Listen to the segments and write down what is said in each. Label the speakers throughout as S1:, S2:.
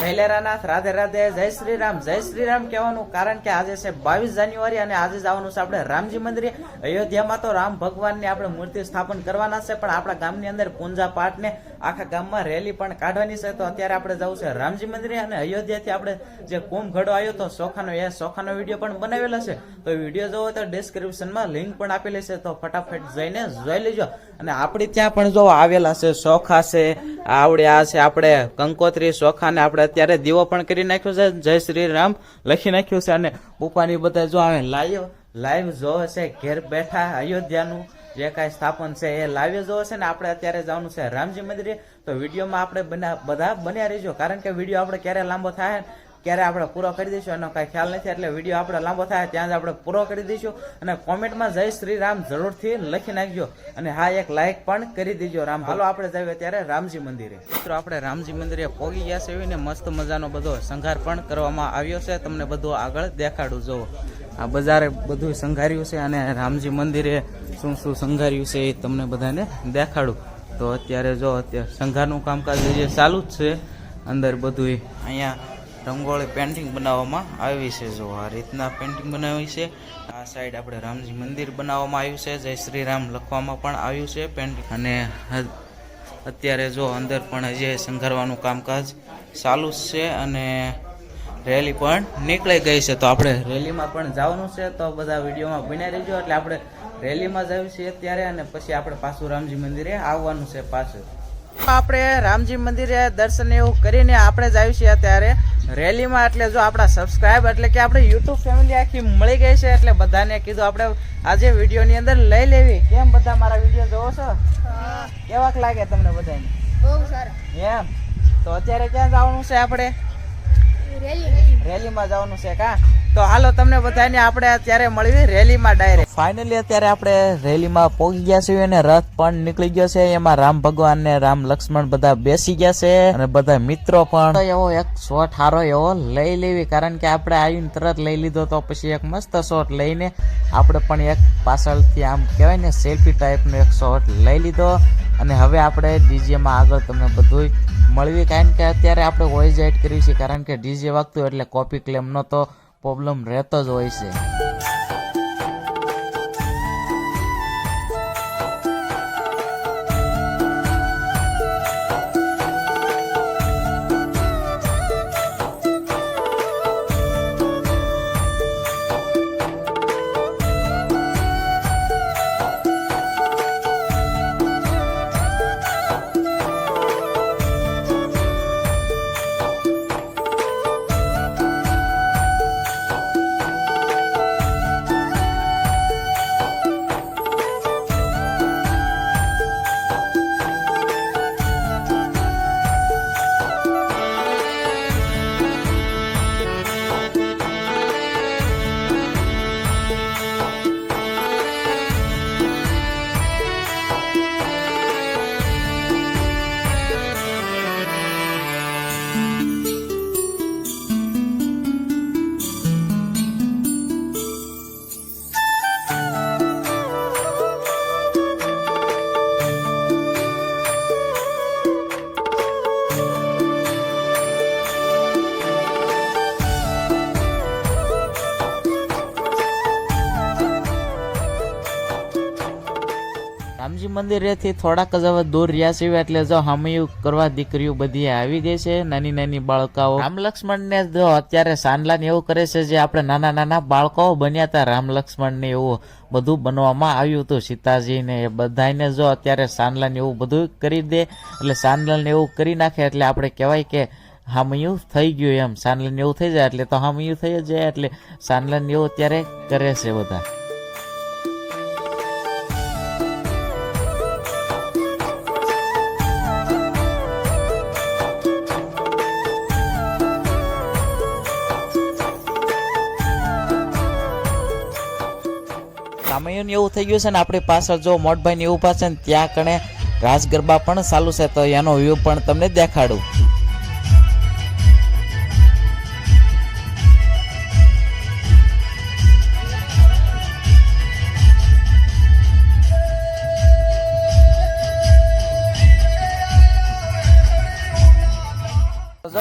S1: કેલેરાનાથ રાધે રાધે, જય શ્રી રામ જય શ્રી રામ કહેવાનું કારણ કે આજે છે બાવીસ જાન્યુઆરી અને આજે જવાનું છે આપણે રામજી મંદિરે. અયોધ્યામાં તો રામ ભગવાનની આપણે મૂર્તિ સ્થાપન કરવાના છે, પણ આપણા ગામની અંદર પૂંજા પાઠ ને આખા ગામમાં રેલી પણ કાઢવાની છે. તો અત્યારે આપણે જવું છે રામજી મંદિરે અને અયોધ્યાથી આપણે જે કુંભ ઘડો આવ્યો તો સોખાનો, એ સોખાનો વીડિયો પણ બનાવેલો છે. તો વીડિયો જોવો તો ડિસ્ક્રિપ્શનમાં લિંક પણ આપેલી છે. તો ફટાફટ જઈને જોઈ લેજો. અને આપણે ત્યાં પણ જો આવેલા છે, સોખા છે આવડે આ છે આપણે, કંકોત્રી સોખા ને આપણે અત્યારે દીવો પણ કરી નાખ્યો છે. જય શ્રી રામ લખી નાખ્યું છે. અને પપ્પાની બધા જો આવે લાઈવ લાઈવ જોવે છે, ઘેર બેઠા અયોધ્યાનું. જે કાંઈ સ્થાપન છે એ લાવી જવો છે ને આપણે અત્યારે જવાનું છે રામજી મંદિરે, તો વિડીયોમાં આપણે બધા બન્યા રહીજો. કારણ કે વીડિયો આપણે ક્યારે લાંબો થાય ક્યારે આપણે પૂરો કરી દઈશું એનો કાંઈ ખ્યાલ નથી, એટલે વીડિયો આપણે લાંબો થાય ત્યાં જ આપણે પૂરો કરી દઈશું. અને કોમેન્ટમાં જય શ્રી રામ જરૂરથી લખી નાખજો. અને હા, એક લાઇક પણ કરી દેજો રામ. હાલો, આપણે જઈએ ત્યારે રામજી મંદિરે. મિત્રો, આપણે રામજી મંદિરે પોગી ગયા છે એવીને મસ્ત મજાનો બધો સંઘાર પણ કરવામાં આવ્યો છે. તમને બધું આગળ દેખાડું, જુઓ. આ બજારે બધું સંઘાર્યું છે અને રામજી મંદિરે શું શું સંઘાર્યું છે એ તમને બધાને દેખાડું. તો અત્યારે જો, અત્યારે સંઘારનું કામકાજ જે ચાલુ જ છે. અંદર બધું અહીંયા રંગોળી પેન્ટિંગ બનાવવામાં આવી છે. જો આ રીતના પેન્ટિંગ બનાવી છે, આ સાઈડ આપણે રામજી મંદિર બનાવવામાં આવ્યું છે. જય શ્રી રામ લખવામાં પણ આવ્યું છે પેન્ટિંગ અને અત્યારે જો અંદર પણ હજી સંઘરવાનું કામકાજ ચાલુ છે અને રેલી પણ નીકળી ગઈ છે. તો આપણે રેલીમાં પણ જવાનું છે. તો બધા વિડીયોમાં બન્યા રહેજો. એટલે આપણે રેલીમાં જઈએ છીએ અત્યારે અને પછી આપણે પાછું રામજી મંદિરે આવવાનું છે પાછું. આપણે રામજી મંદિરે દર્શન એવું કરીને આપણે જ આવ્યું છીએ અત્યારે. રેલીમાં એટલે જો આપણા સબસ્ક્રાઇબ એટલે કે આપણે યુટ્યુબ ફેમિલી આખી મળી ગઈ છે એટલે બધાને કીધું આપણે આજે વિડીયોની અંદર લઈ લેવી. કેમ બધા મારા વીડિયો જોવો છો? કેવાક લાગે તમને બધાને?
S2: બહુ સારા.
S1: એમ. તો અત્યારે ક્યાં જવાનું છે આપણે? રેલીમાં જવાનું છે કા? તો હાલો તમને બધાને આપણે અત્યારે મળવી રેલીમાં ડાયરેક્ટ ફાઇનલી અત્યારે આપણે રેલીમાં પહોંચી ગયા છીએ અને રથ પણ નીકળી ગયો છે. એમાં રામ ભગવાન ને રામ લક્ષ્મણ બધા બેસી ગયા છે અને બધા મિત્રો પણ. એવો એક શોટ હારો એવો લઈ લેવી. કારણ કે આપણે આવીને તરત લઈ લીધો તો પછી એક મસ્ત શોટ લઈને આપણે પણ એક પાછળથી આમ કહેવાય ને સેલ્ફી ટાઈપનો એક શોટ લઈ લીધો. અને હવે આપણે ડીજેમાં આગળ તમને બધું મળવી કારણ કે અત્યારે આપણે વોઇસ એડ કર્યું છે, કારણ કે ડીજે વાગતું એટલે કોપી ક્લેમનો તો પ્રોબ્લેમ રહેતો જ હોય છે. રામજી મંદિરેથી થોડાક જ હવે દૂર રહ્યા છીએ, એટલે જો હમયું કરવા દીકરીઓ બધી આવી ગઈ છે, નાની નાની બાળકાઓ. રામ લક્ષ્મણ ને જો અત્યારે સાંડલા એવું કરે છે જે આપણે નાના નાના બાળકો બન્યા હતા, રામ લક્ષ્મણ ને એવું બધું બનવામાં આવ્યું હતું સીતાજી ને એ બધાને જો અત્યારે સાંડલા એવું બધું કરી દે, એટલે સાંડલા એવું કરી નાખે, એટલે આપણે કહેવાય કે હામયું થઈ ગયું એમ. સાંડલા એવું થઈ જાય, એટલે તો હામયું થઈ જાય, એટલે સાંડલા એવું અત્યારે કરે છે બધા. સામયું એવું થઈ ગયું છે ને, આપણી પાછળ જો મોટભાઈ ને એવું પાસે ત્યાં કણે રાસ ગરબા પણ ચાલુ છે, તો એનો વ્યૂ પણ તમને દેખાડું.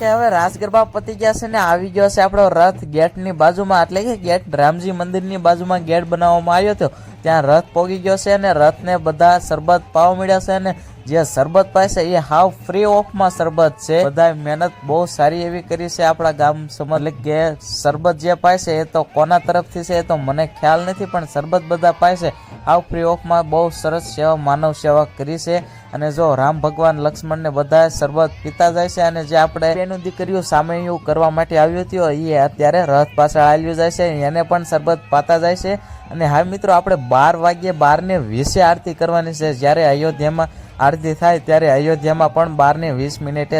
S1: કે હવે રાસ ગરબા પતી ગયા છે ને આવી ગયો છે આપણો રથ ગેટની બાજુમાં. એટલે કે ગેટ રામજી મંદિરની બાજુમાં ગેટ બનાવવામાં આવ્યો હતો. ત્યાં રથ પોગી ગયો છે અને રથને બધા શરબત પાવા મળ્યા છે અને જે શરબત છે એ હાવ ફ્રી ઓફમાં શરબત છે. બધા મહેનત બહુ સારી એવી કરી છે આપણા ગામ સમજ એટલે કે શરબત જે પાય છે એ તો કોના તરફથી છે એ તો મને ખ્યાલ નથી, પણ શરબત બધા પાય છે. હાવ ફ્રી ઓફમાં બહુ સરસ સેવા માનવ સેવા કરી છે. અને જો રામ ભગવાન લક્ષ્મણ ને બધા શરબત પીતા જાય છે અને જે આપણે એનું દીકરીઓ સામે કરવા માટે આવ્યું હતું, એ અત્યારે રથ પાછળ આવ્યું જાય છે, એને પણ શરબત પાતા જાય છે. અને હા મિત્રો, આપણે બાર વાગ્યે બાર ને વીસે આરતી કરવાની છે. જ્યારે અયોધ્યામાં આરતી થાય, ત્યારે અયોધ્યામાં પણ બાર ને વીસ મિનિટે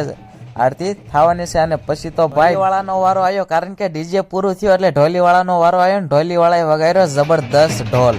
S1: આરતી થવાની છે. અને પછી તો ભાઈ વાળાનો વારો આવ્યો કારણ કે ડીજે પૂરું થયો એટલે ઢોલી વાળાનો વારો આવ્યો ને ઢોલી વાળાએ વગાડ્યો જબરદસ્ત ઢોલ.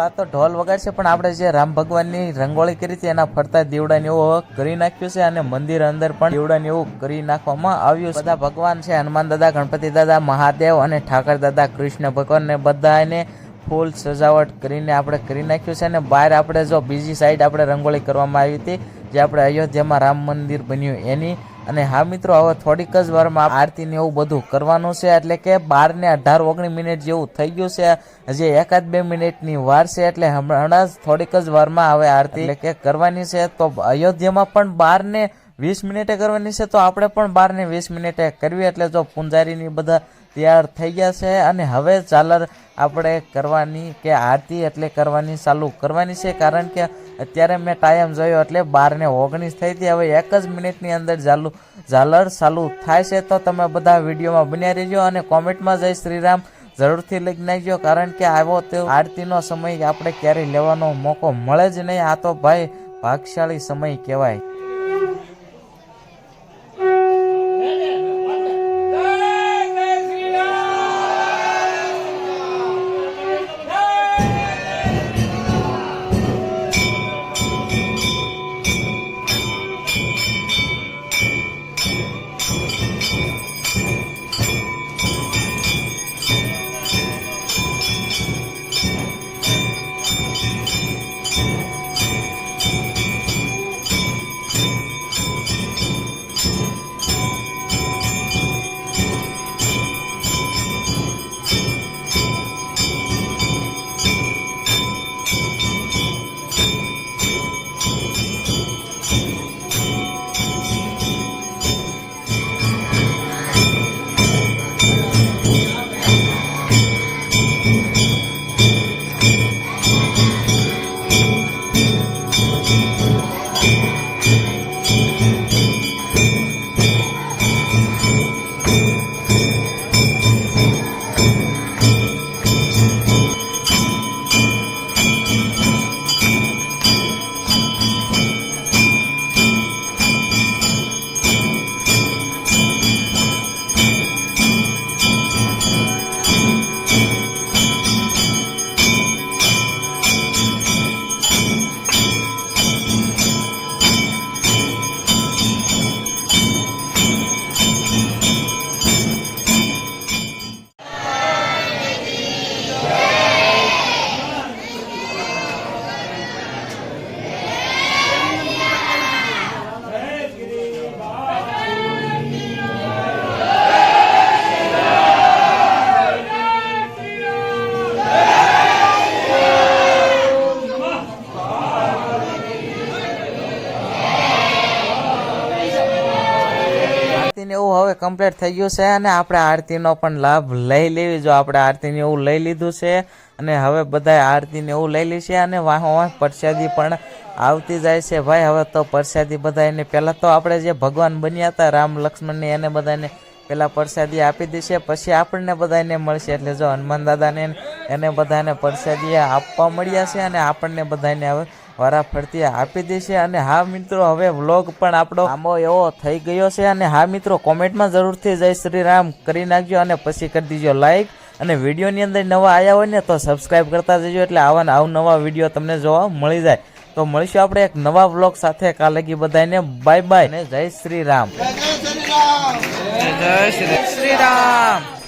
S1: ઢોલવાળા તો ઢોલ વગાડશે, પણ આપણે જે રામ ભગવાનની રંગોળી કરી હતી એના ફરતા દીવડાને એવું કરી નાખ્યું છે અને મંદિર અંદર પણ દીવડાને એવું કરી નાખવામાં આવ્યું બધા ભગવાન છે, હનુમાન દાદા, ગણપતિ દાદા, મહાદેવ અને ઠાકર દાદા, કૃષ્ણ ભગવાન ને બધાને ફૂલ સજાવટ કરીને આપણે કરી નાખ્યું છે અને બહાર આપણે જો બીજી સાઈડ આપણે રંગોળી કરવામાં આવી હતી, જે આપણે અયોધ્યામાં રામ મંદિર બન્યું, એની અને હા મિત્રો, હવે થોડીક જ વારમાં આરતી ને એવું બધું કરવાનું છે, એટલે કે બાર ને અઢાર ઓગણીસ મિનિટ જેવું થઈ ગયું છે, હજી એકાદ બે મિનિટની વાર છે, એટલે હમણાં જ થોડીક જ વારમાં હવે આરતી એટલે કે કરવાની છે, તો અયોધ્યામાં પણ બાર ને વીસ મિનિટે કરવાની છે, તો આપણે પણ બાર ને વીસ મિનિટે કરવી, એટલે જો પૂંજારીની બધા તૈયાર થઈ ગયા છે, અને હવે ચાલર આપણે કરવાની કે આરતી એટલે કરવાની ચાલુ કરવાની છે, કારણ કે અત્યારે મેં ટાઈમ જોયો એટલે બાર ને ઓગણીસ થઈ હતી. હવે એક જ મિનિટની અંદર ચાલુ ઝાલર ચાલુ થાય છે. તો તમે બધા વિડીયોમાં બન્યા રહેજો અને કોમેન્ટમાં જય શ્રીરામ જરૂરથી લખી નાખજો, કારણ કે આવો તે આરતીનો સમય આપણે ક્યારેય લેવાનો મોકો મળે જ નહીં. આ તો ભાઈ ભાગશાળી સમય કહેવાય. આરતીને એવું હવે કમ્પ્લીટ થઈ ગયું છે અને આપણે આરતીનો પણ લાભ લઈ લેવી. જો આપણે આરતીને એવું લઈ લીધું છે અને હવે બધાએ આરતીને એવું લઈ લે છે અને વાહ વાહ, પ્રસાદી પણ આવતી જાય છે. ભાઈ, હવે તો પ્રસાદી બધા એને પહેલાં તો આપણે જે ભગવાન બન્યા હતા, રામ, લક્ષ્મણને, એને બધાને પહેલાં પ્રસાદી આપી દેશે પછી આપણને બધાને મળશે. એટલે જો હનુમાન દાદાને એને બધાને પરસાદી આપવા મળ્યા છે અને આપણને બધાને હવે વારા ફરતી આપી દેશે અને હા મિત્રો હવે વ્લોગ પણ આપણો આંબો એવો થઈ ગયો છે. અને હા મિત્રો કોમેન્ટમાં જરૂરથી જય શ્રી રામ કરી નાખજો અને પછી કરી દીજો લાઈક અને વિડીયોની અંદર નવા આવ્યા હોય ને તો સબસ્ક્રાઈબ કરતા જજો એટલે આવા નવા વીડિયો તમને જોવા મળી જાય. તો મળીશું આપણે એક નવા વ્લોગ સાથે. કાલે લગી બધાને બાય બાય અને જય શ્રી રામ જય શ્રી રામ